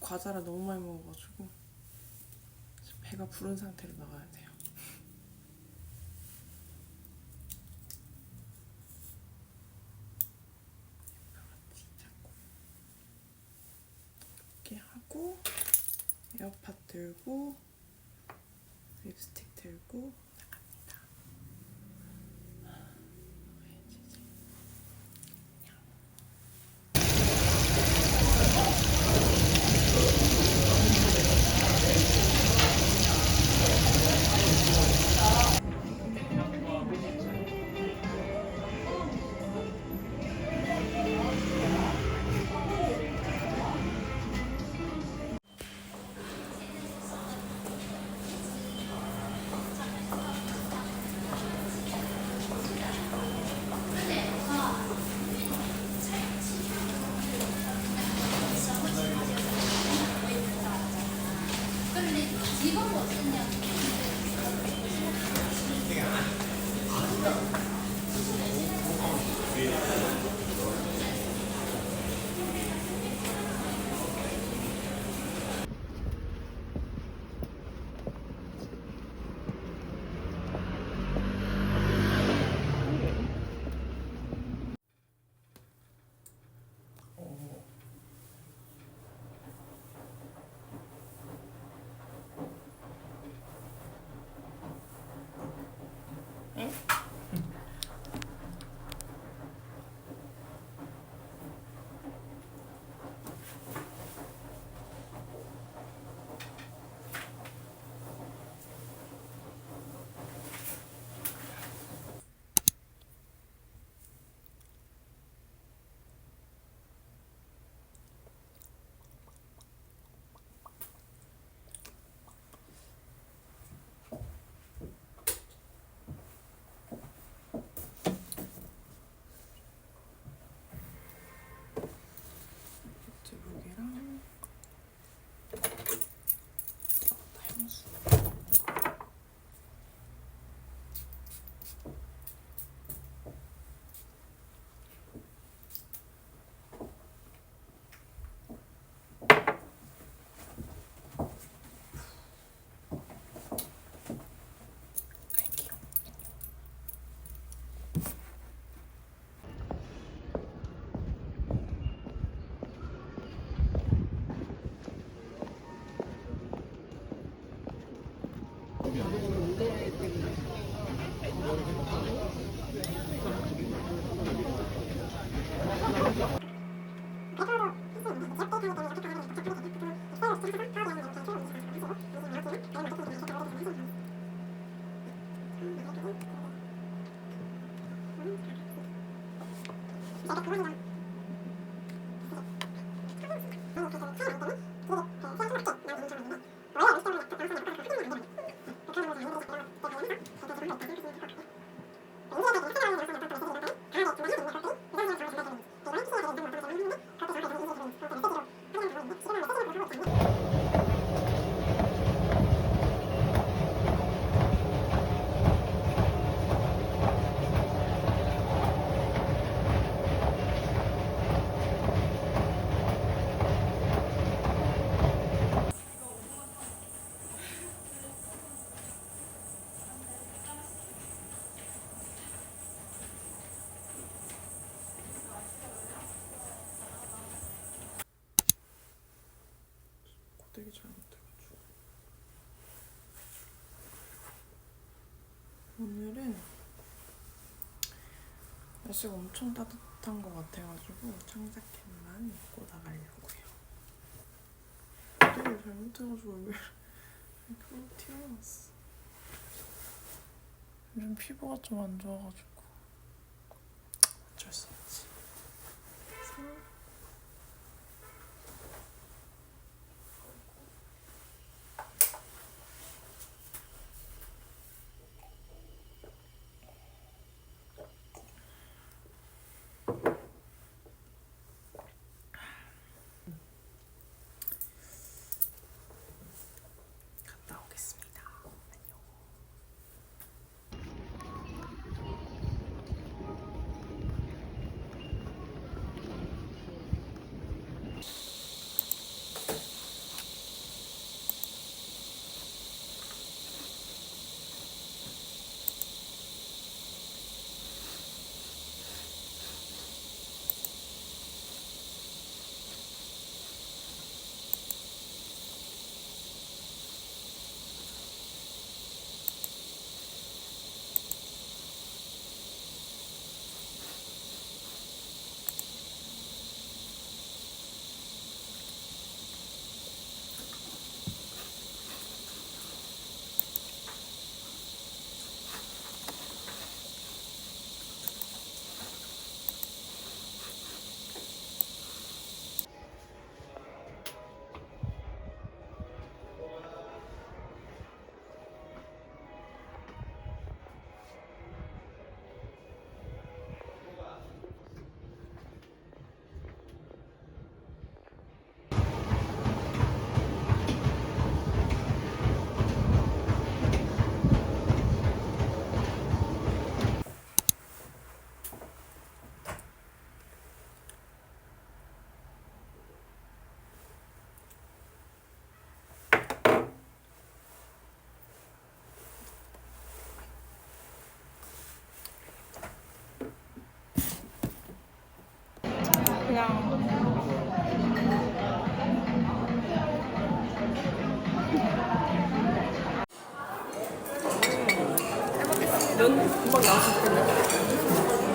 과자를 너무 많이 먹어가지고 배가 부른 상태로 나가야 돼요. 이렇게 하고 에어팟 들고 립스틱 들고 오늘은 날씨가 엄청 따뜻한 것 같아가지고 청자켓만 입고 나가려고요. 고데기를 잘못해가지고 왜 이렇게 튀어나왔어? 요즘 피부가 좀 안 좋아가지고. 어쩔 수 없지 안녕. 면 금방 나왔을 텐데. 뭐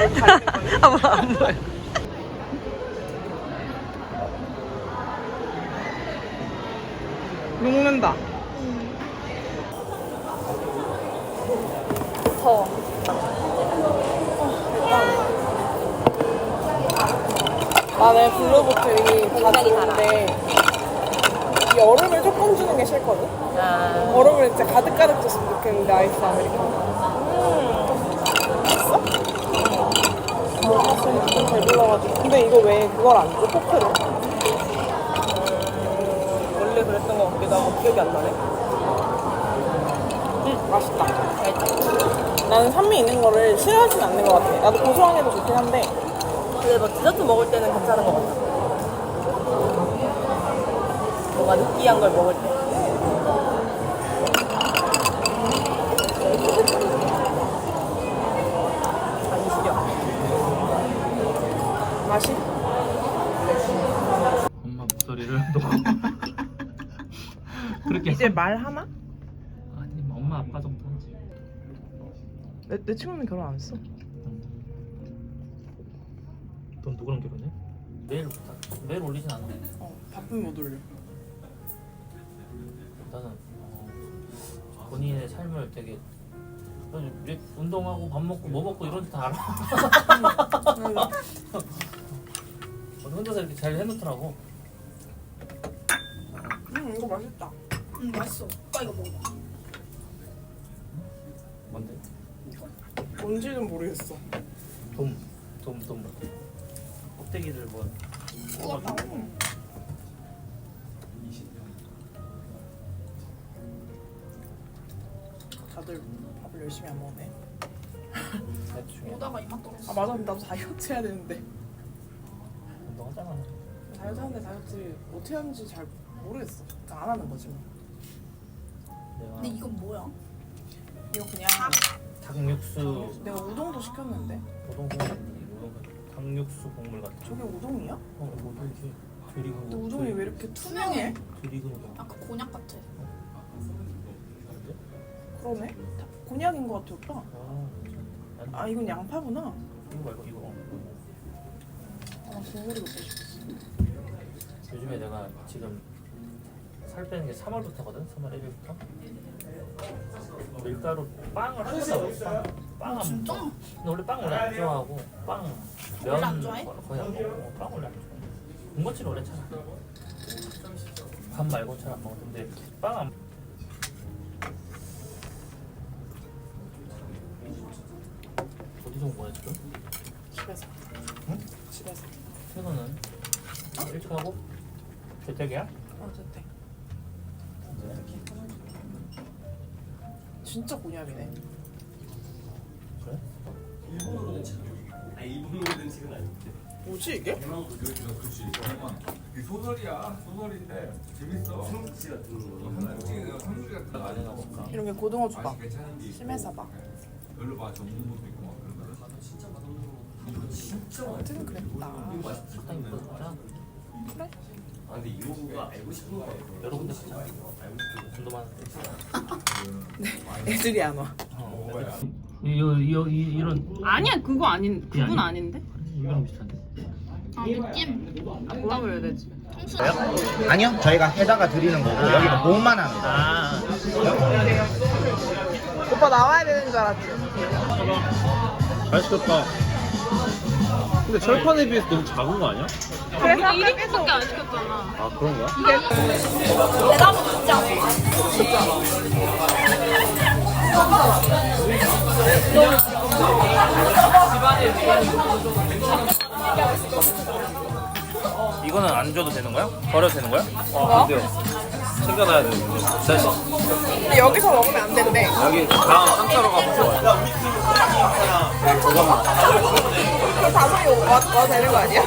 아, 뭐안 보여. 녹는다. 더워. 나는 블루보틀이 다 좋은데 이 얼음을 조금 주는 게 싫거든. 아, 얼음을 진짜 가득가득 줬으면 좋겠는데 아이스 아메리카노. 맛있어? 먹었으면 좀 배불러가지고. 근데 이거 왜 그걸 안 줘? 포크를? 원래 그랬던 것 같기도 하고 기억이 안 나네. 음, 맛있다. 나는 산미 있는 거를 싫어하진 않는 것 같아. 나도 고소한 게더 좋긴 한데. 근데 뭐 디저트 먹을 때는 괜찮은 것 같아. 뭔가 느끼한 걸 먹을 때. 이제 말 하나? 아니 뭐 엄마 아빠 정도 하지 내, 내 친구는 결혼 안 했어. 넌 누구랑 결혼해? 매일 매일 올리진 않아 어, 바쁘면 못 올려. 나는 어, 본인의 삶을 되게 아니, 왜 운동하고 밥 먹고 뭐 먹고 이런 데다 알아 혼자서 이렇게 잘 해놓더라고 음, 이거 맛있다. 응 맛있어. 오빠 이거 먹어봐. 뭔데? 뭔지는 모르겠어. 돔, 돔, 돔 뭐. 껍데기를 뭐 구웠다. 음. 다들 밥을 열심히 안 먹네. 대충 오다가 이만 떨었어. 아 맞아, 나도 다이어트 해야 되는데. 운동하잖아 다이어트 하는데 다이어트 어떻게 하는지 잘 모르겠어. 그냥 안 하는 거지 뭐. 내가 근데 이건 뭐야? 이거 그냥 닭육수 내가 우동도 시켰는데 우동 우동 닭육수 국물 같은 저게 우동이야? 어, 드리고 근데 우동이 왜 이렇게 투명해? 드리고 아까 곤약 같아. 그러네. 다- 곤약인 것 같아 오빠. 아, 아니, 아 이건 양파구나. 이거 말고 이거 어. 아 국물이 먹고 싶었어. 요즘에 내가 지금 살 빼는 게 3월부터거든 3월 1일부터 밀가루 빵을 한 번도 안 먹어 빵. 빵 안, 진짜? 근데 원래 빵 원래 안 좋아하고 빵, 면 원래 안 좋아해? 거의 안 먹어 어, 빵 원래 안 좋아해 군것질 원래 잘 안 먹어 밥 말고 잘 안 먹어 근데 빵안 어디서 온 거야 지금? 집에서. 응? 집에서. 퇴근은 일찍 하고 재택이야? 어 됐대. 진짜 곤약이네. 그래? 뭐지 이게? 이 소설이야 소설인데 재밌어. 성지 같은 거. 성지 성지 같은 거 많이 나올까? 이런 게 고등어 주다. 괜찮은지. 심해서 봐. 별로 봐 전문 것도 있고 막 그런 거. 아무튼 그랬다. 식당이 보자. 그래? 아 근데 이모가 알고 싶은 거 같아요. 여러 군데 가자. 돈도 많은데. 애들이 안 와. 이거 이거 이 이런 아니야 그거 아닌 그건 아니야? 아닌데? 이거랑 비슷한데. 아 느낌 뭐라고 해야 되지? 아니요, 저희가 해다가 드리는 거고 여기는 몸만 합니다. 아. 오빠 나와야 되는 줄 알았지. 잘 시켰다. 근데 철판에 비해서 너무 작은 거 아니야? 그래서 1인분밖에 안 시켰잖아 아 그런 거야? 이거는 안 줘도 되는 거야? 버려도 되는 거야? 아, 안 돼요. 챙겨놔야 돼. 다시 근데 여기서 먹으면 안 된대. 여기 다음 3차로 가면 좋아요. 그럼 다섯이 와, 와도 되는 거 아니야?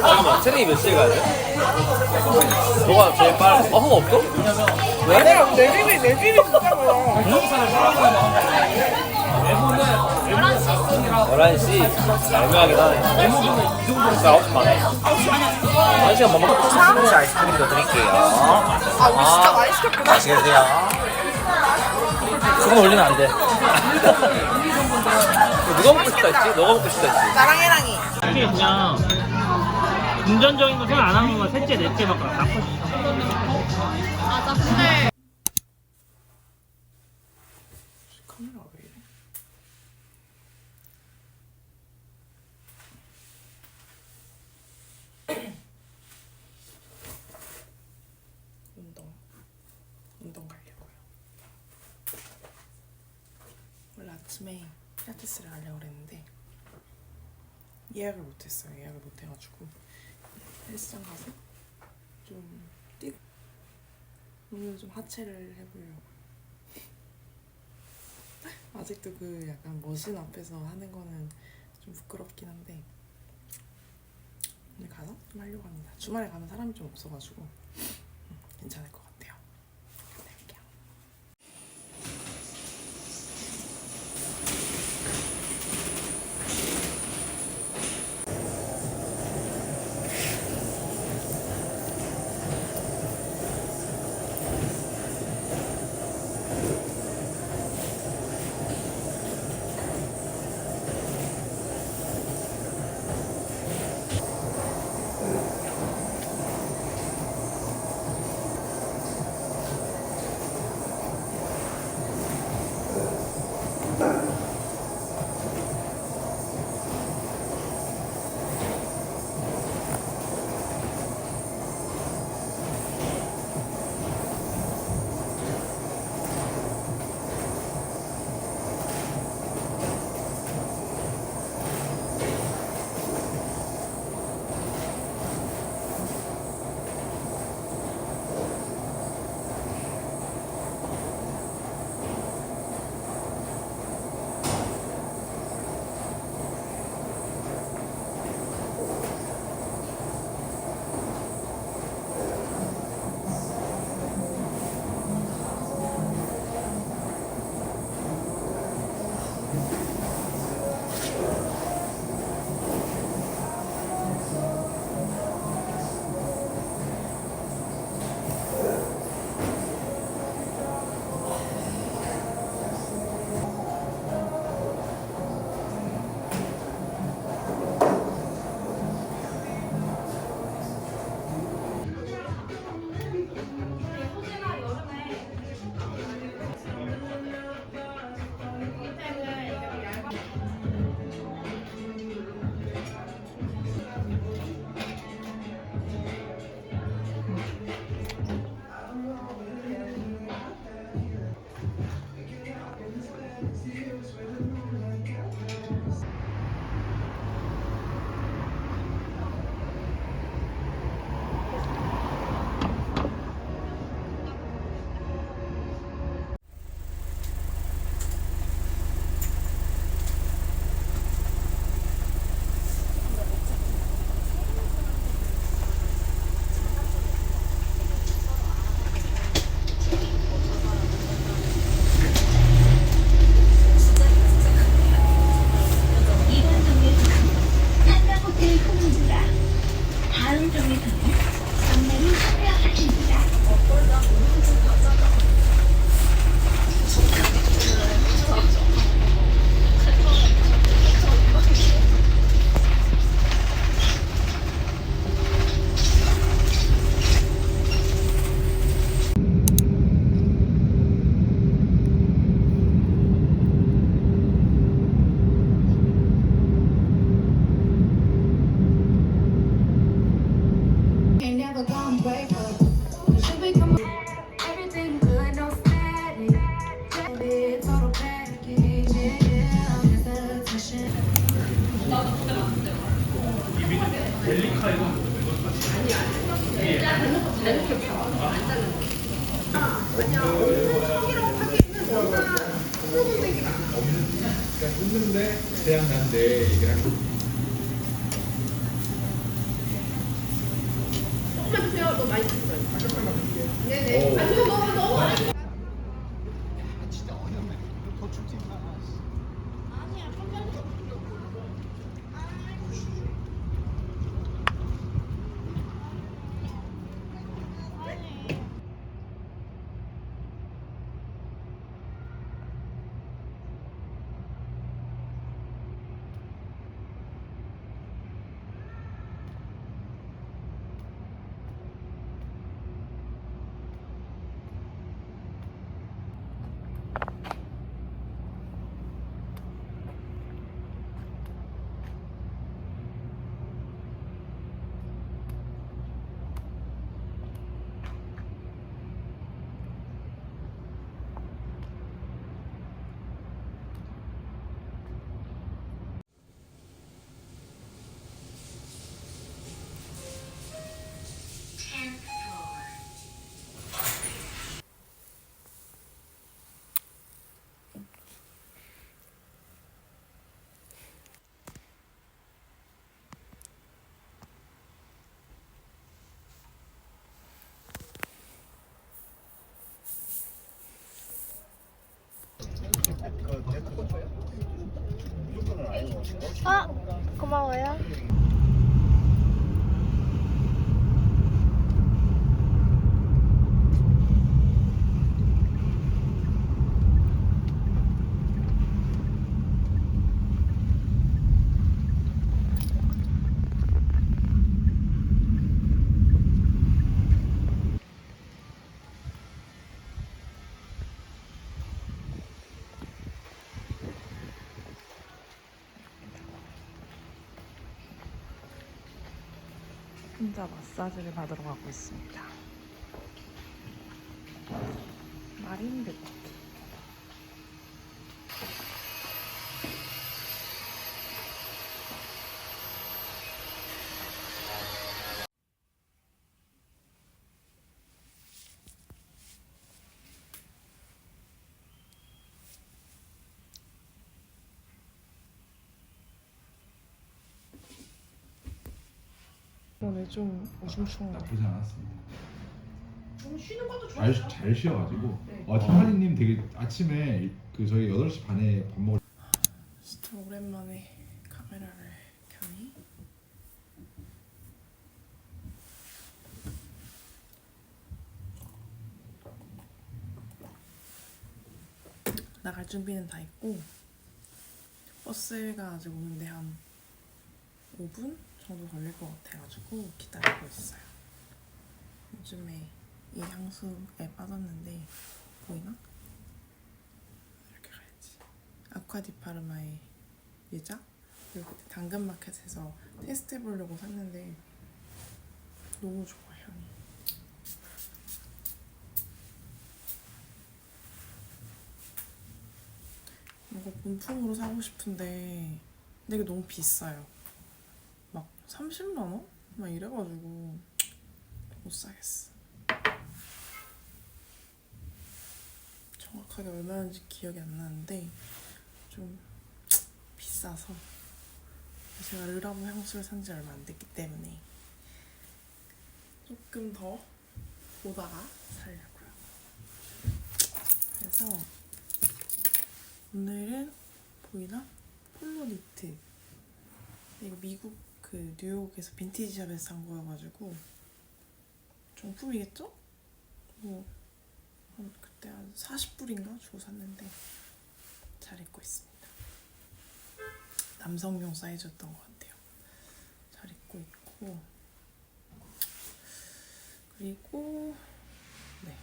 잠깐만, 체력이 몇 시에 가야 돼? 너가 제일 빨리. 어, 허가 없어? 내가 내 집이 내 집이 진짜로. 11시. 애매하긴 하네. 나 9시 반에. 한 시간 반 먹고 스무시 아이스크림도 드릴게요. 아 우리 진짜 많이 시켰구나. 맛있게 드세요. 그건 올리면 안 돼. 누가 먹고 싶다 했지? 너가 먹고 싶다 했지? 나랑 해랑이. 이게 그냥 금전적인 거 생각 안 하는 거 셋째 넷째 막 낳고 싶어. 맞아 근데 카메라 왜 이래? 운동 운동 가려고요. 원래 아침에 필라테스를 가려고 그랬는데 예약을 못했어요. 예약을 못해가지고 헬스장 가서 좀 뛰고 오늘 좀 하체를 해보려고. 아직도 그 약간 머신 앞에서 하는 거는 좀 부끄럽긴 한데 오늘 가서 좀 하려고 합니다. 주말에 가면 사람이 좀 없어가지고 음, 괜찮을 것 같아요. 아 고마워요. 혼자 마사지를 받으러 가고 있습니다. 마린드 오늘 좀 우중충한 나쁘지 않았습니다. 좀 쉬는 것도 잘, 잘 쉬어가지고. 와 티파니님 되게 아침에 그 저희 8시 반에 밥 먹을 진짜 오랜만에 카메라를 켜니? 나갈 준비는 다 했고 버스가 아직 오는데 한 5분 정도 걸릴 것 같아가지고 기다리고 있어요. 요즘에 이 향수에 빠졌는데 보이나? 이렇게 가야지. 아쿠아디파르마의 예자 그리고 당근마켓에서 테스트 해보려고 샀는데 너무 좋아 향이 이거 본품으로 사고 싶은데 근데 이게 너무 비싸요 막 30만 원? 막 이래가지고 못 사겠어 정확하게 얼마인지 기억이 안 나는데 좀 비싸서 제가 르라보 향수를 산 지 얼마 안 됐기 때문에 조금 더 보다가 살려고요. 그래서 오늘은 보이나? 폴로 니트. 이거 미국 그 뉴욕에서 빈티지 샵에서 산 거여가지고 정품이겠죠? 뭐한 그때 한 40불인가 주고 샀는데 잘 입고 있습니다. 남성용 사이즈였던 것 같아요. 잘 입고 있고 그리고 네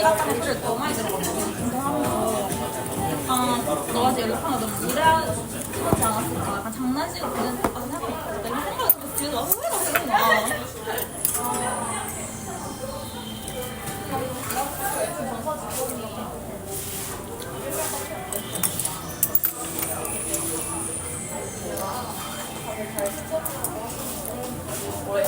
얘기하는 너만 이제 운동하면서 약간 너가 제일 욕하는 너무 무례하지 않았을까 약간 장난식으로 보는 것 같은 생각이 들었다 이런 생각이 들어서 뒤에서 막 후회가 되는 거야 뭐래?